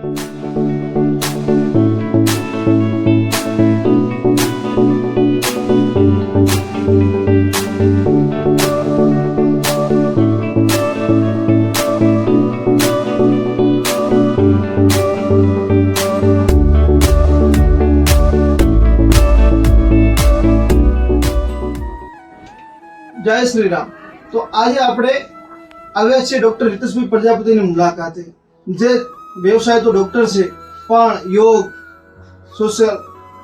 જય શ્રી રામ. તો આજે આપણે આવ્યા છીએ ડોક્ટર હિતેશભાઈ પ્રજાપતિની મુલાકાતે જે વ્યવસાય તો ડૉક્ટર છે પણ યોગ સોશિયલ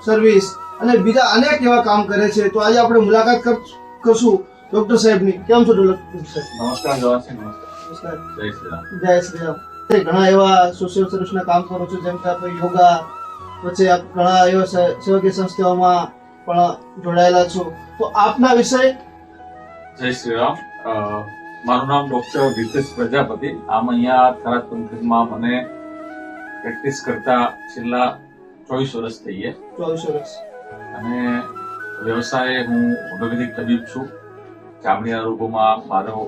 સર્વિસ અને બીજા અનેક એવા કામ કરે છે. તો આજે આપણે મુલાકાત કર- કરશું ડોક્ટર સાહેબની. કેમ છો ડોક્ટર સાહેબ? નમસ્કાર નમસ્કાર. જય શ્રી રામ. જય શ્રી રામ. ઘણા એવા સોશિયલ સર્વિસના કામ કરો છો જેમ કે આપણે યોગા પછી આપ ઘણા એવા સેવકીય સંસ્થાઓમાં પણ જોડાયેલા છો. તો આપના વિષય જય શ્રી રામ. મારું નામ ડોક્ટર રીતેશ પ્રજાપતિ. આમ અહીંયા થરાદ પંથકમાં મને પ્રેક્ટિસ કરતા છેલ્લા ચોવીસ વર્ષ થઈ ગયા. ચોવીસ વર્ષ. અને વ્યવસાય હું હોમિયોપેથિક તબીબ છું. ચામડીના રોગોમાં મારો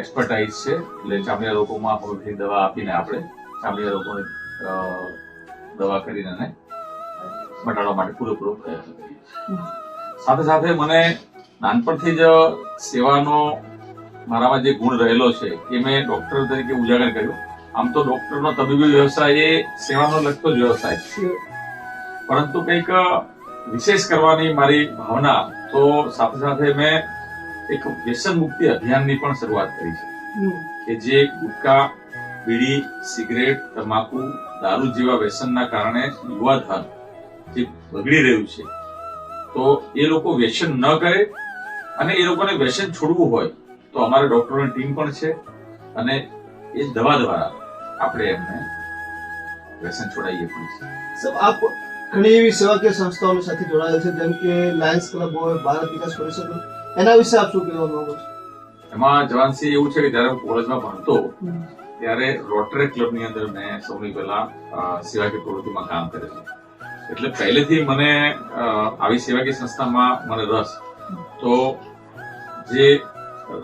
એક્સપર્ટાઇઝ છે. એટલે ચામડીના રોગોમાં હોમિયોપેથિક દવા આપીને આપણે ચામડીના રોગોને દવા કરીને એને મટાડવા માટે પૂરેપૂરો પ્રયત્ન કરીએ સાથે સાથે મને નાનપણથી જ સેવાનો મારામાં જે ગુણ રહેલો છે એ મેં ડોક્ટર તરીકે ઉજાગર કર્યો. આમ તો ડોક્ટરનો તબીબી વ્યવસાય એ સેવાનો લગતો જ વ્યવસાય છે. પરંતુ કંઈક વિશેષ કરવાની મારી ભાવના તો સાથે સાથે મેં એક વ્યસન મુક્તિ અભિયાનની પણ શરૂઆત કરી છે. કે જે ગુટકા બીડી સિગરેટ તમાકુ દારૂ જેવા વ્યસનના કારણે યુવાધન જે બગડી રહ્યું છે. તો એ લોકો વ્યસન ન કરે અને એ લોકોને વ્યસન છોડવું હોય તો અમારે ડોક્ટરોની ટીમ પણ છે અને એ દવા દ્વારા આપણે એમને વ્યસન છોડાવીએ પણ સર આપ ઘણી એવી સેવાકીય સંસ્થાઓની સાથે જોડાયેલ છે જેમ કે લાયન્સ ક્લબ હોય ભારત વિકાસ પરિષદ એના વિશે આપ શું કહેવા માંગો છો? એમાં જવાનસિંહ એવું છે કે જ્યારે હું કોલેજમાં ભણતો ત્યારે રોટરી ક્લબની અંદર મેં સૌથી પહેલા અ, સેવાકીય પ્રવૃત્તિમાં કામ કરેલું એટલે પહેલેથી મને આવી સેવાકીય સંસ્થામાં મને રસ. તો જે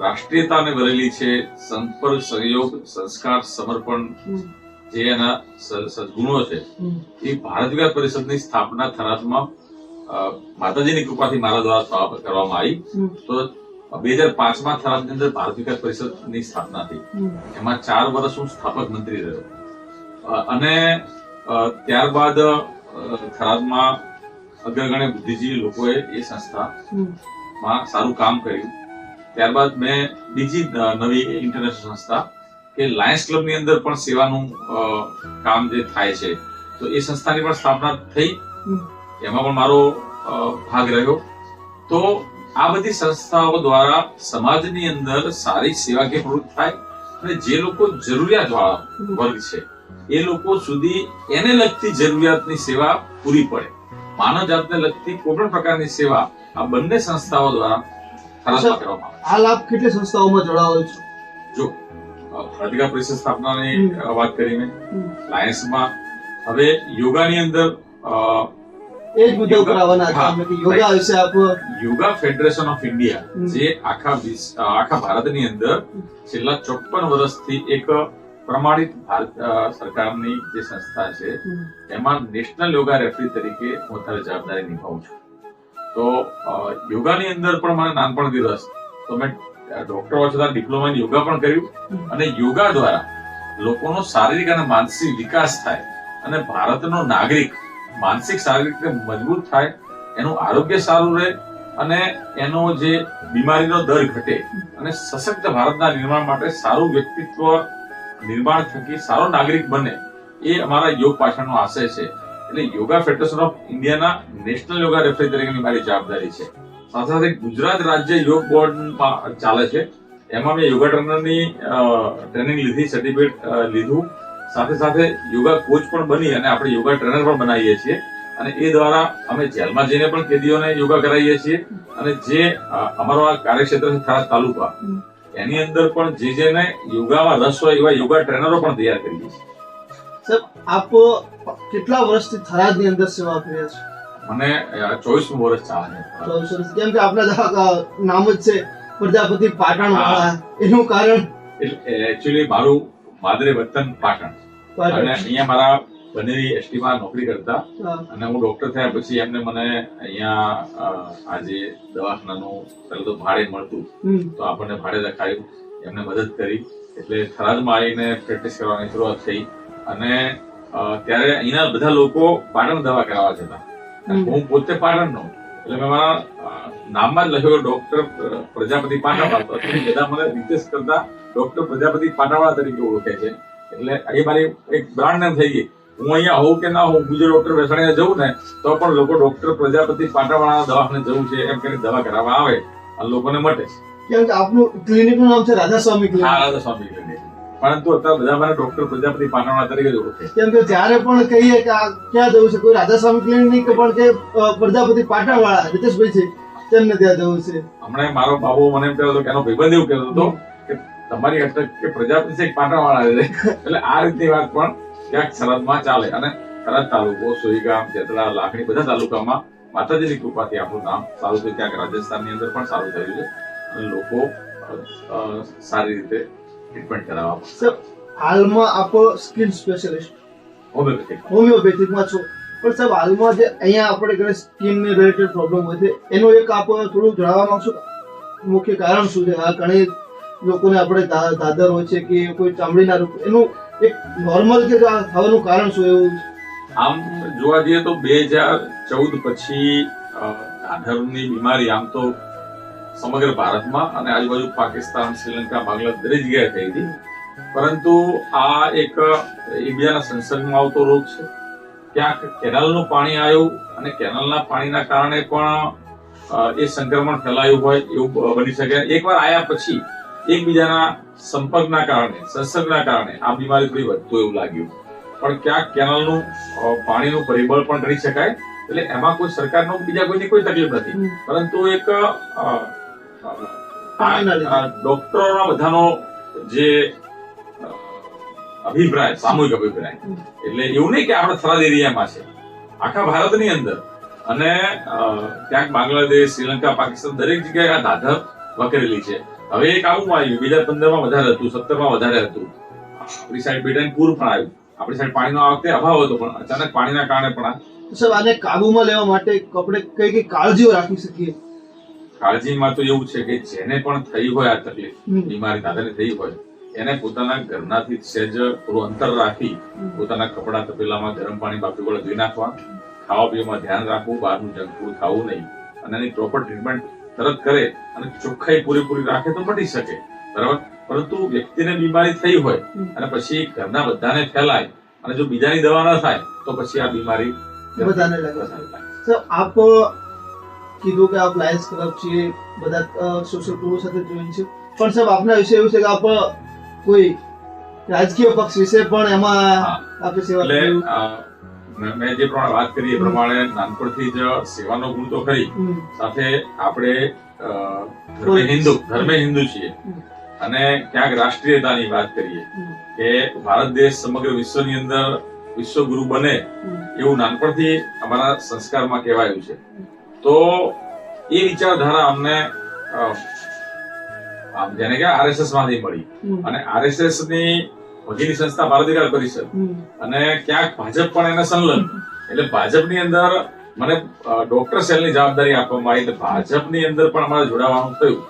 રાષ્ટ્રીયતાને વરેલી છે સંપર્ક સહયોગ સંસ્કાર સમર્પણ જે એના સદગુણો છે. એ ભારત વિકાસ પરિષદની સ્થાપના થનારમાં માતાજીની કૃપાથી મારા દ્વારા કરવામાં આવી. તો બે હજાર પાંચમાં થરાદની અંદર ભારત વિકાસ પરિષદની સ્થાપના થઈ. એમાં ચાર વર્ષ હું સ્થાપક મંત્રી રહ્યો. અને ત્યારબાદ થરાદમાં અગ્રગણ્ય બુદ્ધિજીવી લોકોએ એ સંસ્થામાં સારું કામ કર્યું. ત્યારબાદ મેં બીજી નવી ઇન્ટરનેશનલ સંસ્થા કે લાયન્સ ક્લબની અંદર પણ સેવાનું કામ જે થાય છે, તો એ સંસ્થાની પણ સ્થાપના થઈ. એમાં પણ મારો ભાગ રહ્યો. તો આ બધી સંસ્થાઓ દ્વારા સમાજની અંદર સારી સેવાકીય પ્રવૃત્તિ થાય અને જે લોકો જરૂરિયાત વાળા વર્ગ છે, એ લોકો સુધી એને લગતી જરૂરિયાતની સેવા પૂરી પડે. માનવ જાતને લગતી કોઈ પણ પ્રકારની સેવા આ બંને સંસ્થાઓ દ્વારા થરાદમાં કરવામાં આવે હાલ આપ કેટલી સંસ્થાઓમાં જોડાયેલ છો? જો અ, પરિષદ સ્થાપનાની વાત કરી લાયન્સમાં હવે યોગાની અંદર એ જ મુદ્દા ઉપર આવવાના હતા કે યોગા વિશે આપ યોગા ફેડરેશન ઓફ ઇન્ડિયા જે આખા આખા ભારતની અંદર છેલ્લા ચોપન વર્ષથી એક પ્રમાણિત ભારત સરકારની જે સંસ્થા છે એમાં નેશનલ યોગા રેફરી તરીકે હું અત્યારે જવાબદારી નિભાવું છું. તો યોગાની અંદર પણ મને નાનપણથી રસ. તો મેં ડોક્ટર હોવા છતાં ડિપ્લોમા યોગા પણ કર્યું. અને યોગા દ્વારા લોકોનો શારીરિક અને માનસિક વિકાસ થાય. અને ભારતનો નાગરિક માનસિક શારીરિક રીતે મજબૂત થાય, એનું આરોગ્ય સારું રહે, અને એનો જે બીમારીનો દર ઘટે, અને સશક્ત ભારતના નિર્માણ માટે સારું વ્યક્તિત્વ નિર્માણ થકી સારો નાગરિક બને, એ અમારા યોગ પાછળનો આશય છે. એટલે યોગા ફેડરેશન ઓફ ઇન્ડિયાના નેશનલ યોગા રેફરી તરીકેની મારી જવાબદારી છે. સાથે સાથે ગુજરાત રાજ્ય યોગ બોર્ડમાં ચાલે છે. એમાં મેં યોગા ટ્રેનરની ટ્રેનિંગ લીધી સર્ટિફિકેટ લીધું. સાથે સાથે યોગા કોચ પણ બની અને આપણે યોગા ટ્રેનર પણ બનાવીએ છીએ. અને એ દ્વારા અમે જેલમાં જઈને પણ કેદીઓને યોગા કરાવીએ છીએ. અને જે અમારો આ કાર્યક્ષેત્ર છે થરાદ તાલુકા, એની અંદર પણ જે જેને યોગામાં રસ હોય એવા યોગા ટ્રેનરો પણ તૈયાર કરીએ છીએ. સર, આપ કેટલા વર્ષથી થરાદની અંદર સેવા આપી છે? મને ચોવીસ વર્ષ ચાલે ચોવીસ વર્ષ. કેમ કે આપણા નામ જ છે પ્રજાપતિ પાટણ વાળા. એનું કારણ? એકચ્યુઅલી મારું માદરે વતન પાટણ. અને અહીંયા મારા બનેવી એસટી માં નોકરી કરતા. અને હું ડોક્ટર થયા પછી એમને મને અહીંયા આજે દવાખાનાનું પહેલા તો ભાડે મળતું. તો આપણને ભાડે રખાયું એમને મદદ કરી. એટલે થરાદમાં આવીને પ્રેક્ટિસ કરવાની શરૂઆત થઈ. અને ત્યારે અહીંના બધા લોકો પાટણ દવા કરાવવા જતા હું પોતે પાટણનો એટલે મેં મારા નામમાં જ લખ્યો ડોક્ટર પ્રજાપતિ પાટણવાળા. તો બધા મને રિક્વેસ્ટ કરતા ડોક્ટર પ્રજાપતિ પાટણવાળા તરીકે ઓળખે છે. એટલે એ મારી એક બ્રાન્ડ નેમ થઈ ગઈ. હું અહીંયા હોઉં કે ના હોઉં બીજો ડોક્ટર બેસાડીને જવું ને તો પણ લોકો ડોક્ટર પ્રજાપતિ પાટણવાળા દવાખાને જવું છે એમ કરીને દવા કરાવવા આવે. અને લોકોને મટે. છે કેમ કે આપનું ક્લિનિકનું નામ છે રાધાસ્વામી ક્લિનિક રાધા સ્વામી clinic. પરંતુ અત્યારે બધા મને ડોક્ટર પ્રજાપતિ પાટણવાળા તરીકે જ ઓળખે કેમ કે જ્યારે પણ કહીએ કે આ ક્યાં જવું છે કોઈ રાધાસ્વામી ક્લિનિક પણ કે પ્રજાપતિ પાટણ વાળા રીતેશભાઈ છે તેમને ત્યાં જવું છે. હમણાં મારો બાબુ મને એમ કહેતો હતો કે એનો ભાઈબંધ એવું કહેતો હતો કે તમારી અટક કે પ્રજાપતિ છે પાટણવાળા છે. એટલે આ રીતની વાત પણ ક્યાંક સરહદમાં ચાલે. અને સરહદ તાલુકો સોઈગામ જેતડા લાખણી બધા તાલુકામાં માતાજીની કૃપાથી આપણું નામ સારું થયું. ક્યાંક રાજસ્થાનની અંદર પણ સારું થયું છે. અને લોકો સારી રીતે ટ્રીટમેન્ટ કરાવવા સર હાલમાં આપ સ્કિન સ્પેશિયલિસ્ટ. હોમિયોપેથિક. હોમિયોપેથિકમાં છો. પણ સાહેબ હાલમાં જે અહીંયા આપણે ઘરે સ્કિનને રિલેટેડ પ્રોબ્લેમ હોય છે એનું એક આપ થોડું જણાવવા માંગશો? મુખ્ય કારણ શું છે? આ ઘણી લોકોને આપણે દાદર હોય છે કે કોઈ ચામડીના રોગ એનું એક નોર્મલ કે થવાનું કારણ શું એવું? આમ જોવા જઈએ તો બે હજાર ચૌદ પછી દાદરની બીમારી આમ તો સમગ્ર ભારતમાં અને આજુબાજુ પાકિસ્તાન શ્રીલંકા બાંગ્લાદેશ દરેક જગ્યાએ થઈ હતી. પરંતુ આ એક એકબીજાના સંસર્ગમાં આવતો રોગ છે. ક્યાંક કેનાલનું પાણી આવ્યું અને કેનાલના પાણીના કારણે પણ એ સંક્રમણ ફેલાયું હોય એવું બની શકે. એકવાર આયા પછી એકબીજાના સંપર્કના કારણે સંસર્ગના કારણે આ બીમારી થોડી વધતું એવું લાગ્યું. પણ ક્યાંક કેનાલનું પાણીનું પરિબળ પણ કરી શકાય. એટલે એમાં કોઈ સરકારનો બીજા કોઈની કોઈ તકલીફ નથી. પરંતુ એક ડોક્ટરોના બધાનો જે અભિપ્રાય સામૂહિક અભિપ્રાય એટલે એવું નહીં કે આપણે થરાદ એરિયામાં છે. આખા ભારતની અંદર. અને ક્યાંક બાંગ્લાદેશ શ્રીલંકા પાકિસ્તાન દરેક જગ્યાએ આ દાદર વકરેલી છે. હવે એક આવું આવ્યું બે હજાર પંદરમાં વધારે હતું સત્તરમાં વધારે હતું. આપણી સાઈડ બ્રિટન પૂર પણ આવ્યું. આપણી સાઈડ પાણીનો આ વખતે અભાવ હતો પણ અચાનક પાણીના કારણે પણ સાહેબ આને કાબુમાં લેવા માટે આપણે કઈ કઈ કાળજીઓ રાખી શકીએ? કાળજીમાં તો એવું છે કે જેને પણ થઈ હોય આ તકલીફ બીમારી દાદાને થઈ હોય એને પોતાના ઘરનાથી સહેજ થોડું અંતર રાખી પોતાના કપડા તપેલામાં ગરમ પાણી બાપી વડે ધોઈ નાખવા. ખાવા પીવામાં ધ્યાન રાખવું બહારનું જંક ફૂડ ખાવું નહીં. અને એની પ્રોપર ટ્રીટમેન્ટ તરત કરે અને ચોખ્ખાઈ પૂરેપૂરી રાખે તો મટી શકે. બરાબર? પરંતુ વ્યક્તિને બીમારી થઈ હોય અને પછી ઘરના બધાને ફેલાય અને જો બીજાની દવા ના થાય તો પછી આ બીમારી બધાને લાગે. સર આપ કીધું કે આપ લાયન્સ ક્લબ છીએ બધા સોશિયલ ક્લબ સાથે જોઈન છે. પણ સાહેબ આપના વિશે એવું છે કે આપ કોઈ રાજકીય પક્ષ વિશે પણ એમાં આપે સેવા મેં જે પ્રમાણે વાત કરી એ પ્રમાણે નાનપણથી જ સેવાનો ગુણ તો ખરી. સાથે આપણે ધર્મે હિન્દુ ધર્મે હિન્દુ છીએ. અને ક્યાંક રાષ્ટ્રીયતાની વાત કરીએ કે ભારત દેશ સમગ્ર વિશ્વની અંદર વિશ્વગુરુ બને એવું નાનપણથી અમારા સંસ્કારમાં કહેવાયું છે. તો એ વિચારધારા અમને જેને કે આરએસએસમાંથી મળી. અને આરએસએસની ભગીની સંસ્થા ભારત અધિકાર પરિષદ. અને ક્યાંક ભાજપ પણ એને સંલગ્ન. એટલે ભાજપની અંદર મને ડોક્ટર સેલની જવાબદારી આપવામાં આવી. એટલે ભાજપની અંદર પણ અમારે જોડાવાનું થયું.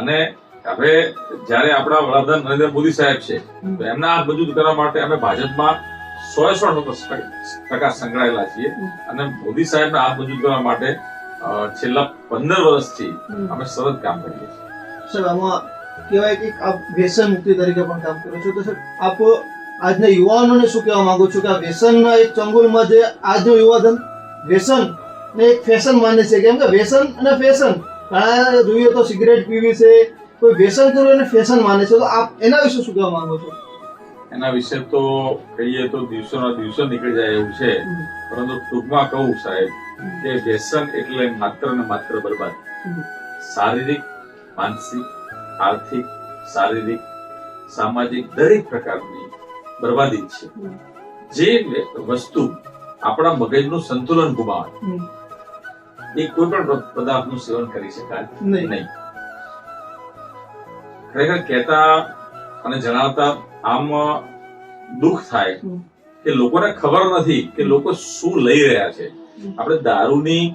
અને હવે જ્યારે આપણા વડાપ્રધાન નરેન્દ્ર મોદી સાહેબ છે તો એમના હાથ મજબૂત કરવા માટે અમે ભાજપમાં સો સો ટકા સંકળાયેલા છીએ. અને મોદી સાહેબના હાથ મજબૂત કરવા માટે છેલ્લા પંદર વર્ષથી. અમે સરસ કામ કરીએ છીએ. સાહેબ આમાં કહેવાય કે આપ વ્યસન મુક્તિ તરીકે પણ કામ કરો છો. તો સર આપ આજના યુવાનોને શું કહેવા માંગો છો કે આ વ્યસનના એક ચંગુલમાં જે આજનો યુવાધન વ્યસન ને એક ફેશન માને છે? કેમ કે વ્યસન અને ફેશન ઘણા જોઈએ તો સિગરેટ પીવી છે કોઈ વ્યસન કરવું એને ફેશન માને છે. તો આપ એના વિશે શું કહેવા માંગો છો? એના વિશે તો કહીએ તો દિવસોના દિવસો નીકળી જાય એવું છે. પરંતુ ટૂંકમાં કહું સાહેબ કે વ્યસન એટલે માત્ર ને માત્ર બરબાદ. શારીરિક માનસિક આર્થિક શારીરિક સામાજિક દરેક પ્રકારની બરબાદી છે. જે વસ્તુ આપણા મગજનું સંતુલન ગુમાવે. એ કોઈ પણ પદાર્થનું સેવન કરી શકાય નહીં. ખરેખર કહેતા અને જણાવતા આમ દુઃખ થાય કે લોકોને ખબર નથી કે લોકો શું લઈ રહ્યા છે. આપણે દારૂની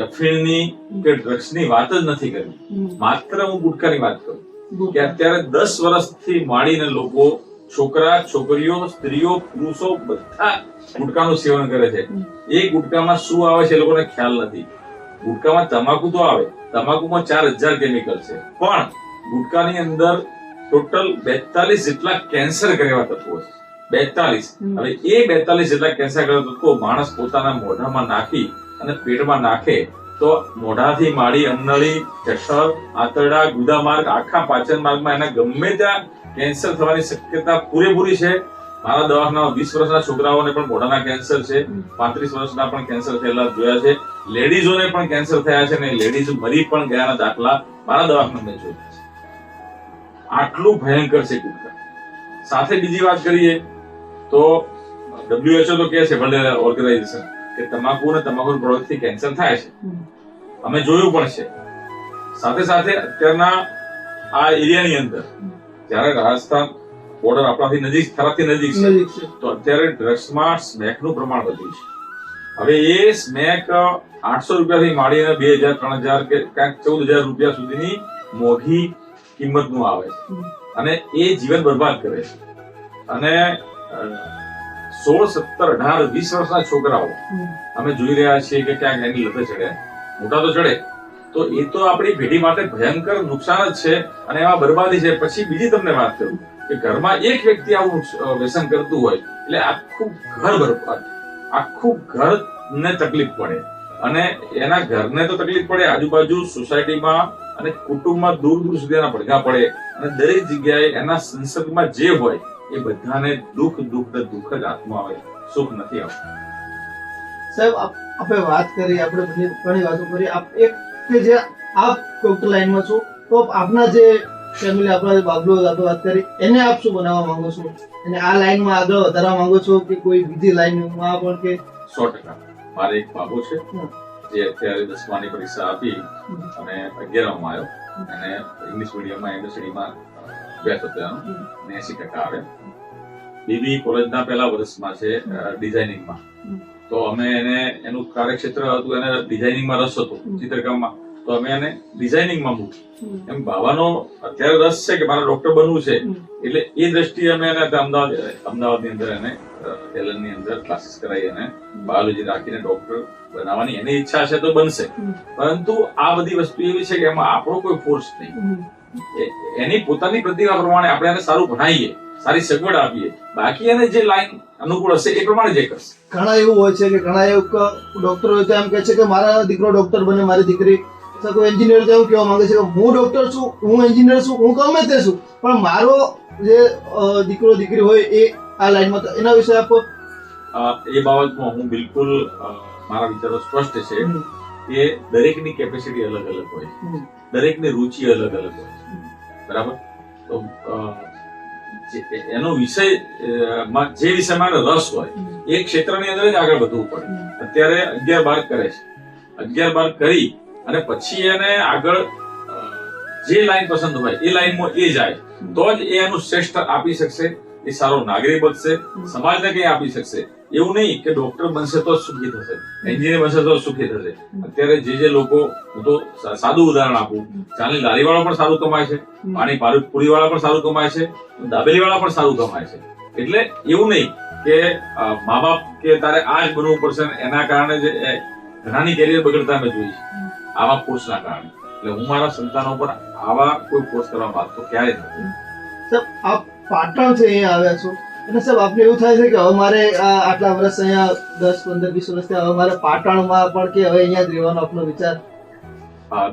અફીણની કે ડ્રગ્સની વાત જ નથી કરી. માત્ર હું ગુટકાની વાત કરું. કે અત્યારે દસ વર્ષથી માંડીને લોકો છોકરા છોકરીઓ સ્ત્રીઓ પુરુષો બધા ગુટકાનું સેવન કરે છે. એ ગુટકામાં શું આવે છે એ લોકોને ખ્યાલ નથી. ગુટકામાં તમાકુ તો આવે. તમાકુમાં ચાર હજાર કેમિકલ છે. પણ ગુટકાની અંદર ટોટલ બેતાલીસ જેટલા કેન્સર કરેવા તત્વો છે. બેતાલીસ. હવે એ બેતાલીસ જેટલા કેન્સર તત્વો માણસ પોતાના મોઢામાં નાખી અને પેટમાં નાખે તો મોઢાથી માંડી અન્નળી જઠર આંતરડા ગુદામાર્ગ આખા પાચન માર્ગમાં એના ગમે ત્યાં કેન્સર થવાની શક્યતા પૂરેપૂરી છે. મારા દવાખાના વીસ વર્ષના છોકરાઓને પણ મોઢાના કેન્સર છે. પાંત્રીસ વર્ષના પણ કેન્સર થયેલા જોયા છે. લેડીઝોને પણ કેન્સર થયા છે ને લેડીઝ મરી પણ ગયાના દાખલા મારા દવાખાના મેં જોયા છે. આટલું ભયંકર છે ગુટખા સાથે બીજી વાત કરીએ. તો ડબ્લ્યુએચઓ તો કહે છે વર્લ્ડ ઓર્ગેનાઇઝેશન કે તમાકુ અને તમાકુ પ્રોડક્ટથી કેન્સર થાય છે. અમે જોયું પણ છે. સાથે સાથે અત્યારના આ એરિયાની અંદર જ્યારે રાજસ્થાન બોર્ડર આપણાથી નજીક થરાથી નજીક છે તો અત્યારે ડ્રગ્સમાં સ્મેકનું પ્રમાણ વધ્યું છે. હવે એ સ્મેક આઠસો રૂપિયાથી માંડીને બે હજાર ત્રણ હજાર કે ક્યાંક ચૌદ હજાર રૂપિયા સુધીની મોઘી કિંમતનું આવે છે. અને એ જીવન બરબાદ કરે છે. અને સોળ સત્તર અઢાર વીસ વર્ષના છોકરાઓ અમે જોઈ રહ્યા છીએ કે ક્યાંક એની લતે ચડે. મોટા તો ચડે. તો એ તો આપણી પેઢી માટે ભયંકર નુકસાન જ છે અને એમાં બરબાદી છે. પછી બીજી તમને વાત કરું કે ઘરમાં એક વ્યક્તિ આવું વ્યસન કરતું હોય એટલે આખું ઘર બરબાદ. આખું ઘરને તકલીફ પડે. અને એના ઘરને તો તકલીફ પડે આજુબાજુ સોસાયટીમાં અને કુટુંબમાં દૂર દૂર સુધી એના પડઘા પડે. અને દરેક જગ્યાએ એના સંસર્ગમાં જે હોય એ બધાને દુઃખ દુઃખ દુઃખ જ હાથમાં આવે સુખ નથી આવતું. સાહેબ આપણે વાત કરી આપણે બધી ઘણી વાતો કરી. આપ એક કે જે આપ ડોક્ટર લાઈનમાં છો તો આપના જે ફેમિલી આપણા બાબલો આપણે વાત કરી એને આપ શું બનાવવા માંગો છો? અને આ લાઈનમાં આગળ વધારવા માંગો છો કે કોઈ બીજી લાઈનમાં પણ કે? સો ટકા. મારે એક બાબો છે. જે અત્યારે દસમાની પરીક્ષા આપી અને અગિયારમાં આવ્યો. અને ઇંગ્લિશ મીડિયમમાં એમએસડીમાં હમ. અને એસી ટકા આવે. બીબી કોલેજના પહેલા વર્ષમાં છે ડિઝાઇનિંગમાં. તો અમે એને એનું કાર્યક્ષેત્ર હતું એને ડિઝાઇનિંગમાં રસ હતો ચિત્રકામમાં. તો અમે એને ડિઝાઇનિંગમાં મૂકી એમ બાવાનો અત્યારે રસ છે કે મારે ડોક્ટર બનવું છે એટલે એ દ્રષ્ટિએ અમે એને અમદાવાદ અમદાવાદની અંદર એને એલનની અંદર ક્લાસીસ કરાવી અને બાયોલોજી રાખીને ડોક્ટર બનાવવાની એની ઈચ્છા છે તો બનશે. પરંતુ આ બધી વસ્તુ એવી છે કે એમાં આપણો કોઈ ફોર્સ નહીં. એની પોતાની પ્રતિભા પ્રમાણે આપણે એને સારું ભણાવીએ સારી સગવડ આપીએ. બાકી એને જે લાઈન અનુકૂળ હશે એ પ્રમાણે જે કરશે. ઘણા એવું હોય છે કે ઘણા એવું ડોક્ટર હોય તો એમ કહે છે કે મારા દીકરો ડોક્ટર બને મારી દીકરી. તો કોઈ એન્જિનિયર તો એવું કહેવા માંગે છે કે હું ડોક્ટર છું હું એન્જિનિયર છું હું ગમે તે છું. પણ મારો જે દીકરો દીકરી હોય એ આ લાઈનમાં તો એના વિશે આપ. એ બાબતમાં હું બિલકુલ મારા વિચારો સ્પષ્ટ છે કે દરેકની કેપેસિટી અલગ અલગ હોય. દરેકની રુચિ અલગ અલગ હોય બરાબર? તો એનો વિષય જે વિષયમાં રસ હોય એ ક્ષેત્રની અંદર જ આગળ વધવું પડે. અત્યારે અગિયાર બાર કરે છે. અગિયાર બાર કરી અને પછી એને આગળ જે લાઈન પસંદ હોય એ લાઈનમાં એ જાય તો જ એ એનું શ્રેષ્ઠ આપી શકશે. એ સારો નાગરિક બનશે સમાજને કઈ આપી શકશે. એવું નહીં કે ડોક્ટર બનશે તો સુખી થશે એન્જિનિયર બનશે તો સુખી થશે. અત્યારે જે જે લોકો હું તો સાદું ઉદાહરણ આપું. ચાલી લારી વાળા પણ સારું કમાય છે પાણી પારું પૂરી વાળા પણ સારું કમાય છે દાબેલી વાળા પણ સારું કમાય છે. એટલે એવું નહીં કે મા બાપ કે તારે આ જ બનવું પડશે એના કારણે જે ઘણાની કેરિયર બગડતા મેં જોઈ આવા કોર્સના કારણે. એટલે હું મારા સંતાનો પર આવા કોઈ કોર્સ કરવા માંગતો ક્યારે નથી. આપ પાટણથી અહીંયા આવ્યા છો. અને સાહેબ આપને એવું થાય છે કે હવે મારે આ આટલા વર્ષ અહીંયા દસ પંદર વીસ વર્ષથી હવે મારે પાટણમાં પણ કે હવે અહીંયા જ રહેવાનો આપનો વિચાર?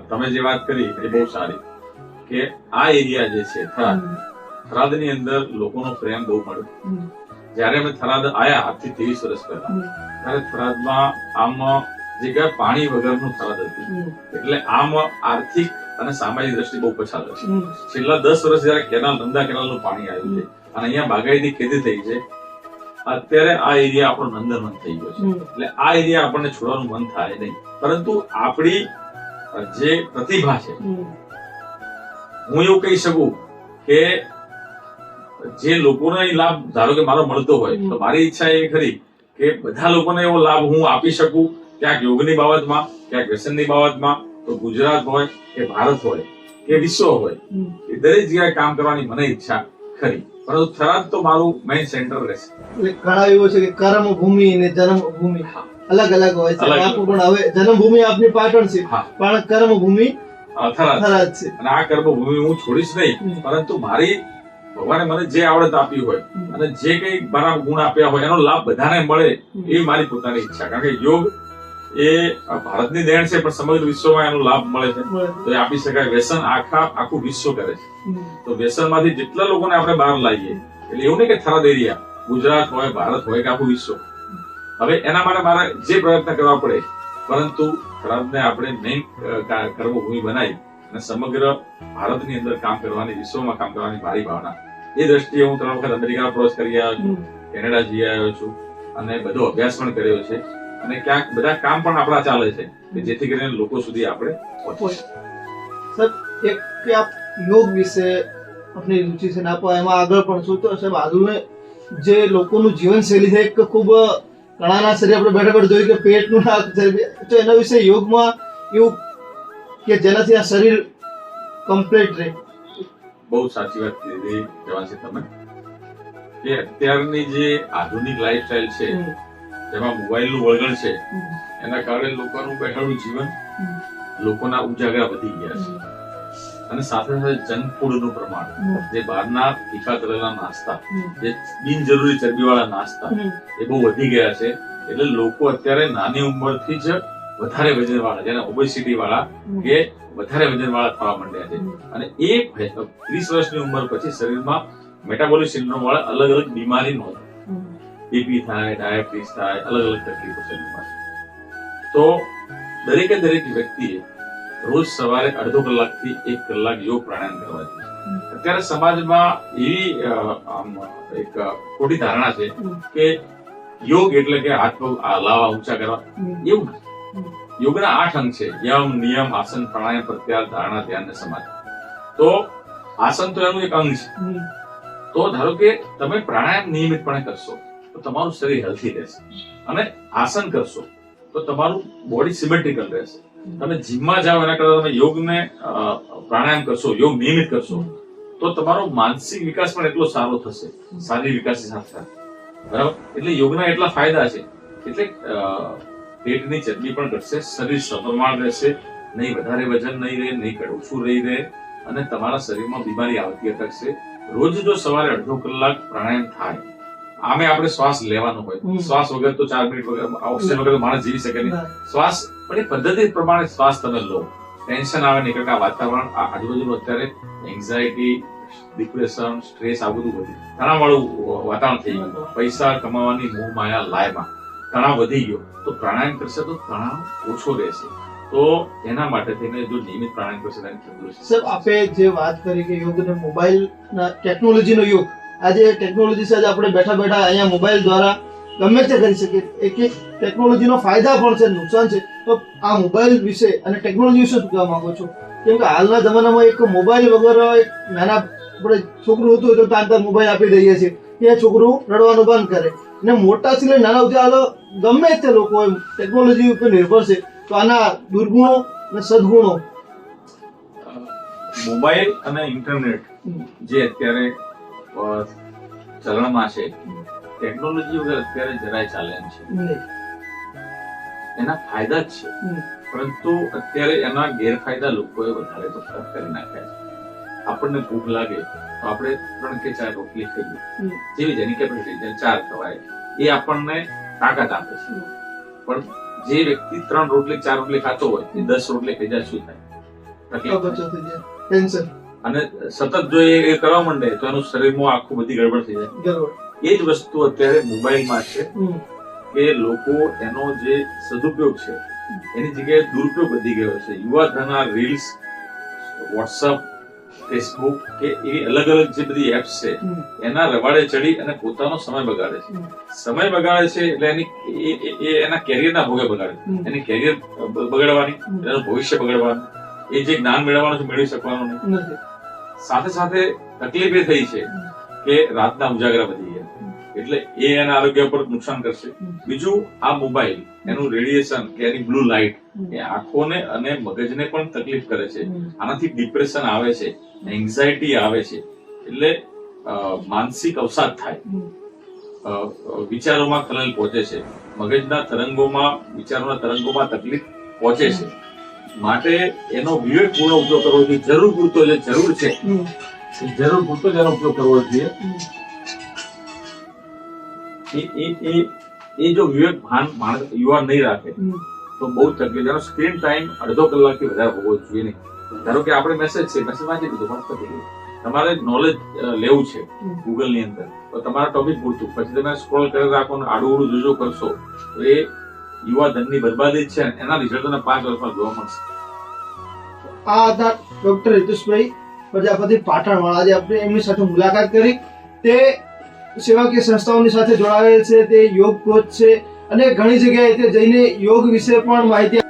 તમે જે વાત કરી એ બહુ સારી કે આ એરિયા જે છે થરાદ થરાદની અંદર લોકોનો પ્રેમ બહુ મળ્યો. જ્યારે અમે થરાદ આયા આજથી ત્રેવીસ વર્ષ પહેલા ત્યારે થરાદમાં આમ જે કહેવાય પાણી વગરનું થરાદ હતું. એટલે આમ આર્થિક અને સામાજિક દ્રષ્ટિ બહુ પછાત છે. છેલ્લા દસ વર્ષ જયારે કેનાલ નંદા કેનાલનું પાણી આવ્યું છે અને અહીંયા બાગાયતી ખેતી થઈ છે અત્યારે આ એરિયા આપણો નંદનવન થઈ ગયો છે. એટલે આ એરિયા આપણને છોડવાનું મન થાય નહીં. પરંતુ આપણી જે પ્રતિભા છે હું એવું કહી શકું કે જે લોકોને લાભ ધારો કે મારો મળતો હોય તો મારી ઈચ્છા એ ખરી કે બધા લોકોને એવો લાભ હું આપી શકું ક્યાંક યોગની બાબતમાં ક્યાંક વ્યસનની બાબતમાં તો ગુજરાત હોય કે ભારત હોય કે વિશ્વ હોય એ દરેક જગ્યાએ કામ કરવાની મને ઈચ્છા ખરી. પરંતુ થરાદ તો મારું મેઇન સેન્ટર રહેશે. એટલે કળા એવો છે કે કર્મ ભૂમિ અને જન્મ ભૂમિ અલગ અલગ હોય છે. અલગ. પણ હવે જન્મભૂમિ આપની પાટણ છે. પણ કર્મ ભૂમિ થરાદ છે. અને આ કર્મભૂમિ હું છોડીશ નહીં. પરંતુ મારી ભગવાને મને જે આવડત આપી હોય અને જે કઈ મારા ગુણ આપ્યા હોય એનો લાભ બધાને મળે એ મારી પોતાની ઈચ્છા. કારણ કે યોગ એ ભારતની દેણ છે પણ સમગ્ર વિશ્વમાં એનો લાભ મળે છે. તો એ આપી શકાય. વ્યસન આખા આખું વિશ્વ કરે છે. તો વ્યસનમાંથી જેટલા લોકોને આપણે બહાર લાવીએ એટલે એવું નહીં કે થરાદ એરિયા ગુજરાત હોય ભારત હોય કે આખું વિશ્વ. હવે એના માટે મારે જે પ્રયત્ન કરવા પડે પરંતુ થરાદને આપણે મેઇન કર્મભૂમિ બનાવી અને સમગ્ર ભારતની અંદર કામ કરવાની વિશ્વમાં કામ કરવાની મારી ભાવના. એ દ્રષ્ટિએ હું ત્રણ વખત અમેરિકા પ્રવાસ કરી આવ્યો છું કેનેડા જઈ આવ્યો છું અને બધો અભ્યાસ પણ કર્યો છે. અને ક્યાંક બધા કામ પણ આપણા ચાલે છે કે જેથી કરીને લોકો સુધી આપણે સર એક કે આપ યોગ વિશે આપની રુચિ છે ને એમાં આગળ પણ શું તો સાહેબ હાલને જે લોકોનું જીવનશૈલી છે એક ખૂબ ઘણાના શરીર આપણે બેઠા બેઠા જોયું કે પેટનું ના. તો એના વિશે યોગમાં એવું કે જેનાથી આ શરીર કમ્પ્લીટ રહે બહુ સાચી વાત કીધી છે તમે કે અત્યારની જે આધુનિક લાઈફસ્ટાઈલ છે. જેમાં મોબાઈલનું વળગણ છે. એના કારણે લોકોનું બેઠાડું જીવન લોકોના ઉજાગરા વધી ગયા છે. અને સાથે સાથે જંક ફૂડનું પ્રમાણ જે બહારના તીખા તળેલા નાસ્તા જે બિનજરૂરી ચરબીવાળા નાસ્તા એ બહુ વધી ગયા છે. એટલે લોકો અત્યારે નાની ઉંમરથી જ વધારે વજન વાળા જેને ઓબેસિટી વાળા કે વધારે વજન વાળા થવા માંડ્યા છે. અને એ ત્રીસ વર્ષની ઉંમર પછી શરીરમાં મેટાબોલિક સિન્ડ્રોમ વાળા અલગ અલગ બીમારી નોંધ હમ. બીપી થાય ડાયાબિટીસ થાય અલગ અલગ તકલીફો છે તો દરેકે દરેક વ્યક્તિએ રોજ સવારે અડધો કલાકથી એક કલાક યોગ પ્રાણાયામ કરવા જોઈએ. અત્યારે સમાજમાં એવી એક ખોટી ધારણા છે કે યોગ એટલે કે હાથ પગ લાવા ઊંચા કરવા. એવું યોગના આઠ અંગ છે. યમ નિયમ આસન પ્રાણાયામ પ્રત્યાર ધારણા ધ્યાન અને સમાધિ. તો આસન તો એનું એક અંગ છે. તો ધારો કે તમે પ્રાણાયામ નિયમિતપણે કરશો. તો તમારું શરીર હેલ્થી રહેશે. અને આસન કરશો, તો તમારું બોડી સિમેટ્રિકલ રહેશે. તમે જીમમાં જાઓ, એના કરતા તમે યોગને પ્રાણાયામ કરશો, યોગ નિયમિત કરશો, તો તમારો માનસિક વિકાસ પણ એટલો સારો થશે. શારીરિક વિકાસ સાથે બરાબર? એટલે યોગના એટલા ફાયદા છે એટલે પેટની ચરબી પણ ઘટશે, શરીર સપ્રમાણ રહેશે, નહીં વધારે વજન નહીં રહે, નહીં ઓછું રહી રહે, અને તમારા શરીરમાં બીમારી આવતી અટકશે. રોજ જો સવારે અડધો કલાક પ્રાણાયામ થાય આમે આપણે શ્વાસ લેવાનો હોય. શ્વાસ વગર તો ચાર મિનિટ વગર ઓક્સિજન વગર માણસ જીવી શકે નહીં. શ્વાસ પણ એ પદ્ધતિ પ્રમાણે શ્વાસ તમે લો. ટેન્શન આવે આ વાતાવરણ આ આજુબાજુનું અત્યારે એન્ઝાયટી ડિપ્રેશન સ્ટ્રેસ આ બધું વધી તણાવ વાળું વાતાવરણ થઈ ગયું. પૈસા કમાવાની મોહ માયા લાયમાં. તણાવ વધી ગયો. તો પ્રાણાયામ કરશે તો તણાવ ઓછો રહેશે. તો એના માટે થઈને જો નિયમિત પ્રાણાયામ કરશે તો એની તંદુરસ્તી સર આપે જે વાત કરી કે યોગ અને મોબાઈલ ના ટેકનોલોજીનો યુગ આજે ટેકનોલોજી સાથે આપણે બેઠા બેઠા અહીંયા મોબાઈલ દ્વારા ગમે તે કરી શકીએ. એક એક ટેકનોલોજીનો ફાયદા પણ છે નુકસાન છે. તો આ મોબાઈલ વિશે અને ટેકનોલોજી વિશે શું કહેવા માંગો છો? કેમ કે હાલના જમાનામાં એક મોબાઈલ વગર એક નાના આપણે છોકરું હતું તો તાર તાર મોબાઈલ આપી દઈએ છીએ. કે છોકરું રડવાનું બંધ કરે. ને મોટાથી લઈને નાના સુધી હાલો ગમે તે લોકો હોય ટેકનોલોજી ઉપર નિર્ભર છે. તો આના દુર્ગુણો અને સદગુણો. મોબાઈલ અને ઇન્ટરનેટ જે અત્યારે ચલણમાં છે. ટેકનોલોજી વગર અત્યારે જરાય ચાલે એમ છે એના ફાયદા જ છે. પરંતુ અત્યારે એના ગેરફાયદા લોકોએ વધારે ખરાબ કરી નાખ્યા છે. આપણને ભૂખ લાગે તો આપણે ત્રણ કે ચાર રોટલી ખાઈએ. જેવી જેની કેપેસિટી ચાર ખવાય. એ આપણને તાકાત આપે છે. પણ જે વ્યક્તિ ત્રણ રોટલી ચાર રોટલી ખાતો હોય એ દસ રોટલી ખાઈ જાય શું થાય? તકલીફ અને સતત જો એ કરવા માંડે તો એનું શરીરમાં આખું બધી ગડબડ થઈ જાય. એ જ વસ્તુ અત્યારે મોબાઈલમાં છે કે લોકો એનો જે સદુપયોગ છે એની જગ્યાએ દુરુપયોગ વધી ગયો છે. યુવા ધના રીલ્સ વોટ્સઅપ ફેસબુક કે એવી અલગ અલગ જે બધી એપ્સ છે એના રવાડે ચડી અને પોતાનો સમય બગાડે છે. સમય બગાડે છે એટલે એની એ એના કેરિયરના ભોગે બગાડે. એની કેરિયર બગાડવાની એનું ભવિષ્ય બગાડવાનું. એ જે જ્ઞાન મેળવવાનું છે મેળવી શકવાનું નથી. સાથે સાથે તકલીફ એ થઈ છે કે રાતના ઉજાગરા વધી ગયા. એટલે એ એના આરોગ્ય પર નુકસાન કરશે. બીજું, આ મોબાઈલ, એનું રેડિયેશન કે એની બ્લુ લાઇટ એ આંખોને અને મગજને પણ તકલીફ કરે છે. આનાથી ડિપ્રેશન આવે છે, એન્ઝાયટી આવે છે. એટલે માનસિક અવસાદ થાય. વિચારોમાં ખલેલ પહોંચે છે. મગજના તરંગોમાં, વિચારોના તરંગોમાં તકલીફ પહોંચે છે. માટે એનો વિવેકપૂર્ણ ઉપયોગ કરવો જોઈએ. જરૂર પૂરતો જે જરૂર છે જરૂર પૂરતો જ એનો ઉપયોગ કરવો જોઈએ. એ જો વિવેક ભાન માણસ યુવાન નહીં રાખે તો બહુ તકલીફ. એનો સ્ક્રીન ટાઈમ અડધો કલાકથી વધારે હોવો જોઈએ નહીં. ધારો કે આપણે મેસેજ છે મેસેજ વાંચી દીધો પણ તમારે નોલેજ લેવું છે ગૂગલની અંદર. તો તમારા ટોપિક પૂરતું. પછી તમે સ્ક્રોલ કરી રાખો ને આડું ઉડું જોજો કરશો તો એ યુવા ધનની બરબાદી છે એના રિઝલ્ટ પાંચ વર્ષમાં જોવા મળશે. આ હતા ડોક્ટર હિતેશભાઈ પ્રજાપતિ પાટણવાળા. જે આપણે એમની સાથે મુલાકાત કરી. તે સેવાકીય સંસ્થાઓની સાથે જોડાયેલ છે, તે યોગ કોચ છે અને ઘણી જગ્યાએ તે જઈને યોગ વિશે પણ માહિતી